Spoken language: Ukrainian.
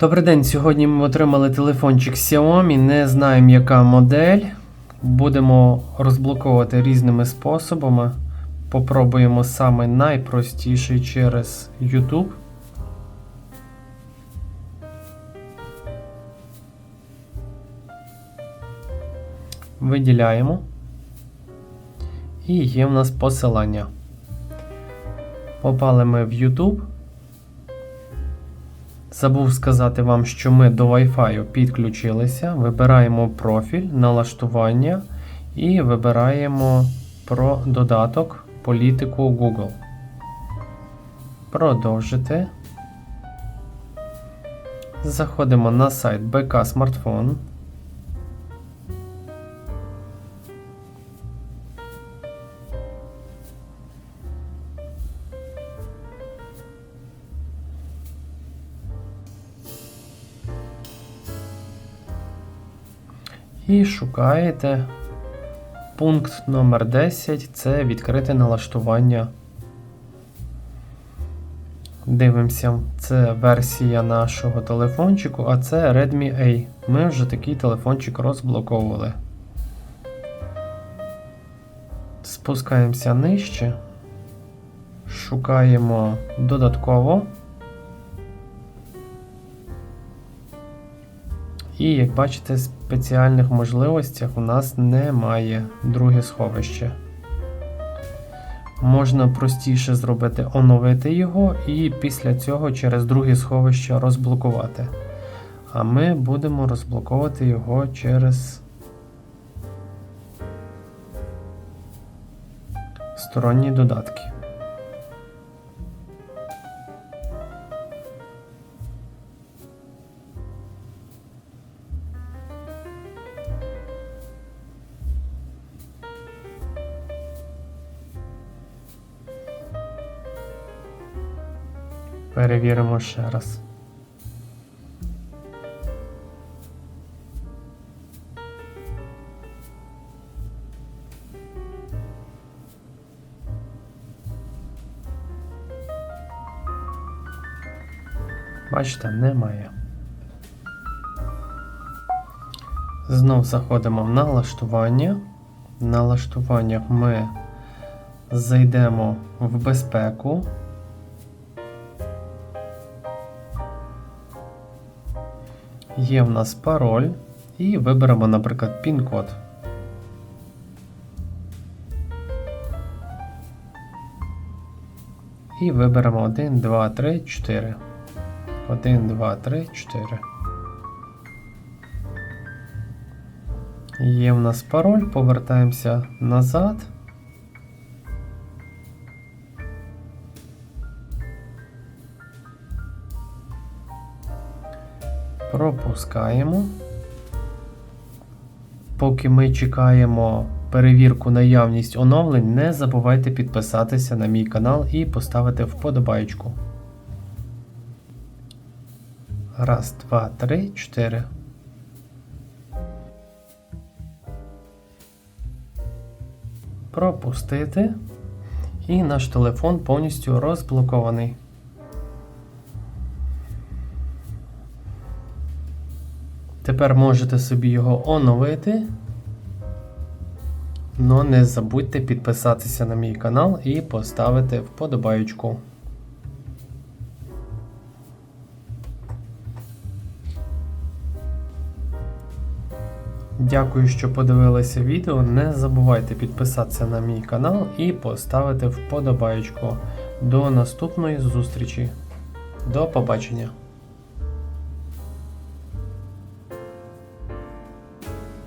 Добрий день. Сьогодні ми отримали телефончик Xiaomi. Не знаємо, яка модель. Будемо розблоковувати різними способами. Попробуємо саме найпростіший через YouTube. Виділяємо. І є в нас посилання. Попали ми в YouTube. Забув сказати вам, що ми до Wi-Fi підключилися. Вибираємо профіль, налаштування і вибираємо про додаток політику Google. Продовжити. Заходимо на сайт БК Смартфон. І шукаєте пункт номер 10 це відкрите налаштування. Дивимося, це версія нашого телефончику, а це Redmi A. Ми вже такий телефончик розблоковували. Спускаємося нижче, шукаємо додатково. І як бачите, спеціальних можливостях у нас немає друге сховище. Можна простіше зробити оновити його і після цього через друге сховище розблокувати. А ми будемо розблоковувати його через сторонні додатки. Перевіримо ще раз. Бачите, немає. Знов заходимо в налаштування. В налаштуваннях ми зайдемо в безпеку. Є в нас пароль і виберемо, наприклад, пін-код. І виберемо 1, 2, 3, 4. 1, 2, 3, 4. Є в нас пароль, повертаємося назад. Пропускаємо. Поки ми чекаємо перевірку наявність оновлень, не забувайте підписатися на мій канал і поставити вподобайку. Раз, два, три, чотири. Пропустити. І наш телефон повністю розблокований. Тепер можете собі його оновити. Но не забудьте підписатися на мій канал і поставити вподобайку. Дякую, що подивилися відео. Не забувайте підписатися на мій канал і поставити вподобайку. До наступної зустрічі. До побачення!